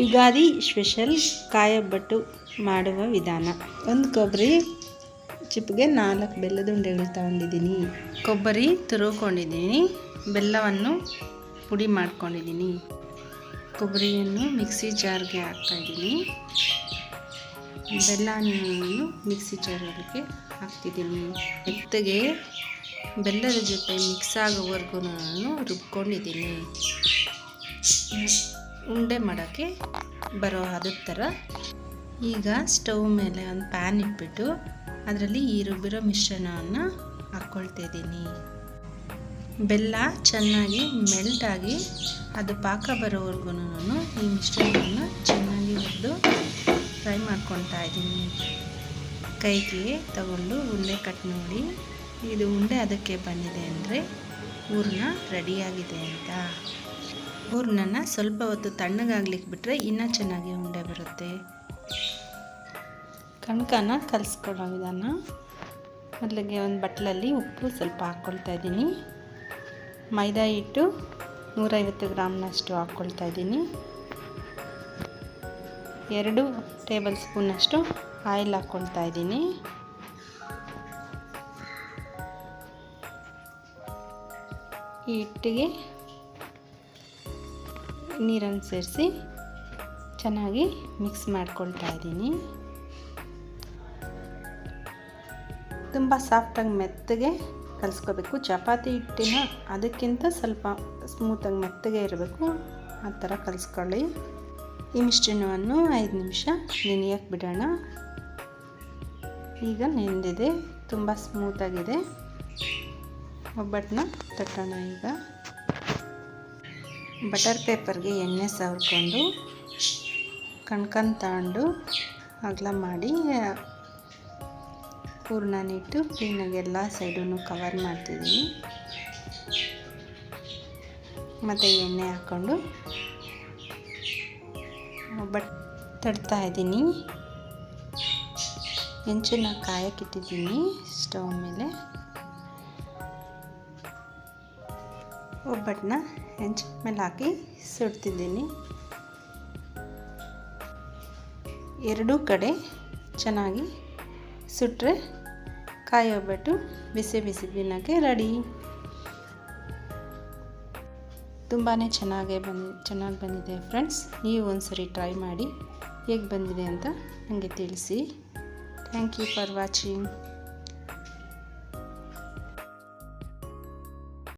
Ugadi special ಕಾಯಬಟ್ಟು ಮಾಡುವ ವಿಧಾನ. ಒಂದು ಕೊಬ್ಬರಿ ಚಿಪ್ಗೆ ನಾಲ್ಕು ಬೆಲ್ಲದ ಉಂಡೆಗಳು ತಗೊಂಡಿದ್ದೀನಿ ಕೊಬ್ಬರಿ ತುರುಕೊಂಡಿದ್ದೀನಿ ಬೆಲ್ಲವನ್ನು ಪುಡಿ ಮಾಡ್ಕೊಂಡಿದ್ದೀನಿ. ಕೊಬ್ಬರಿಯನ್ನು ಮಿಕ್ಸಿ ಜಾರ್ಗೆ ಹಾಕ್ತಾಯಿದ್ದೀನಿ ಬೆಲ್ಲವನ್ನು ಮಿಕ್ಸಿ ಜಾರ್ಗೆ ಹಾಕ್ತಿದ್ದೀನಿ. ಮೆತ್ತಗೆ ಬೆಲ್ಲದ ಜೊತೆ ಮಿಕ್ಸ್ ಆಗೋವರೆಗೂ ನಾನು ರುಬ್ಕೊಂಡಿದ್ದೀನಿ. ಉಂಡೆ ಮಾಡೋಕ್ಕೆ ಬರೋ ಅದರ ಥರ. ಈಗ ಸ್ಟವ್ ಮೇಲೆ ಒಂದು ಪ್ಯಾನ್ ಇಟ್ಬಿಟ್ಟು ಅದರಲ್ಲಿ ಈ ರುಬ್ಬಿರೋ ಮಿಶ್ರಣವನ್ನು ಹಾಕ್ಕೊಳ್ತಾ ಇದ್ದೀನಿ. ಬೆಲ್ಲ ಚೆನ್ನಾಗಿ ಮೆಲ್ಟಾಗಿ ಅದು ಪಾಕ ಬರೋವರೆಗೂ ನಾನು ಈ ಮಿಶ್ರಣವನ್ನು ಚೆನ್ನಾಗಿ ಹುರಿದು ಫ್ರೈ ಮಾಡ್ಕೊತಾ ಇದ್ದೀನಿ. ಕೈಗೆ ತಗೊಂಡು ಉಂಡೆ ಕಟ್ ನೋಡಿ. ಇದು ಉಂಡೆ ಅದಕ್ಕೆ ಬಂದಿದೆ ಅಂದರೆ ಊರನ್ನ ರೆಡಿಯಾಗಿದೆ ಅಂತ. ಹೂರ್ಣನ ಸ್ವಲ್ಪ ಹೊತ್ತು ತಣ್ಣಗಾಗ್ಲಿಕ್ಕೆ ಬಿಟ್ಟರೆ ಇನ್ನೂ ಚೆನ್ನಾಗಿ ಉಂಡೆ ಬರುತ್ತೆ. ಕಣ್ಕನ ಕಲಿಸ್ಕೊಳ್ಳೋ ವಿಧಾನ. ಮೊದಲಿಗೆ ಒಂದು ಬಟ್ಲಲ್ಲಿ ಉಪ್ಪು ಸ್ವಲ್ಪ ಹಾಕ್ಕೊಳ್ತಾ ಇದ್ದೀನಿ. ಮೈದಾ ಹಿಟ್ಟು ನೂರೈವತ್ತು ಗ್ರಾಮ್ನಷ್ಟು ಹಾಕ್ಕೊಳ್ತಾ ಇದ್ದೀನಿ. ಎರಡು ಟೇಬಲ್ ಸ್ಪೂನಷ್ಟು ಆಯಿಲ್ ಹಾಕ್ಕೊಳ್ತಾ ಇದ್ದೀನಿ. ಈ ಹಿಟ್ಟಿಗೆ ನೀರನ್ನು ಸೇರಿಸಿ ಚೆನ್ನಾಗಿ ಮಿಕ್ಸ್ ಮಾಡ್ಕೊಳ್ತಾ ಇದ್ದೀನಿ. ತುಂಬ ಸಾಫ್ಟಾಗಿ ಮೆತ್ತಗೆ ಕಲಿಸ್ಕೋಬೇಕು. ಚಪಾತಿ ಹಿಟ್ಟಿನ ಅದಕ್ಕಿಂತ ಸ್ವಲ್ಪ ಸ್ಮೂತಾಗಿ ಮೆತ್ತಗೆ ಇರಬೇಕು. ಆ ಥರ ಕಲಿಸ್ಕೊಳ್ಳಿ. ಈ ಮಿಶ್ರಣವನ್ನು ಐದು ನಿಮಿಷ ನೆನೆಯಕ್ಕೆ ಬಿಡೋಣ. ಈಗ ನೆಂದಿದೆ. ತುಂಬ ಸ್ಮೂತಾಗಿದೆ ಒಬ್ಬಟ್ಟನ್ನ ತಟ್ಟೋಣ ಈಗ. ಬಟರ್ ಪೇಪರ್ಗೆ ಎಣ್ಣೆ ಸವರ್ಕೊಂಡು ಕಣ್ಕನ್ ತಗೊಂಡು ಅಗಲ ಮಾಡಿ ಹೂರ್ಣನಿಟ್ಟು ಕ್ಲೀನಾಗಿ ಎಲ್ಲ ಸೈಡೂ ಕವರ್ ಮಾಡ್ತಿದ್ದೀನಿ ಮತ್ತು ಎಣ್ಣೆ ಹಾಕ್ಕೊಂಡು ಬಟ್ ತಡ್ತಾ ಇದ್ದೀನಿ ಹೆಂಚನ್ನ ಕಾಯಕ್ಕಿಟ್ಟಿದ್ದೀನಿ ಸ್ಟವ್ ಮೇಲೆ. ಒಬ್ಬಟ್ಟನ್ನ ಹೆಂಚಿನ ಮೇಲೆ ಹಾಕಿ ಸುಡ್ತಿದ್ದೀನಿ. ಎರಡೂ ಕಡೆ ಚೆನ್ನಾಗಿ ಸುಟ್ಟರೆ ಕಾಯಿ ಒಬ್ಬಟ್ಟು ಬಿಸಿ ಬಿಸಿ ತಿನ್ನೋಕ್ಕೆ ರೆಡಿ. ತುಂಬಾ ಚೆನ್ನಾಗೇ ಬಂದು, ಚೆನ್ನಾಗಿ ಬಂದಿದೆ ಫ್ರೆಂಡ್ಸ್. ನೀವು ಒಂದ್ಸರಿ ಟ್ರೈ ಮಾಡಿ ಹೇಗೆ ಬಂದಿದೆ ಅಂತ ನನಗೆ ತಿಳಿಸಿ. Thank you for watching.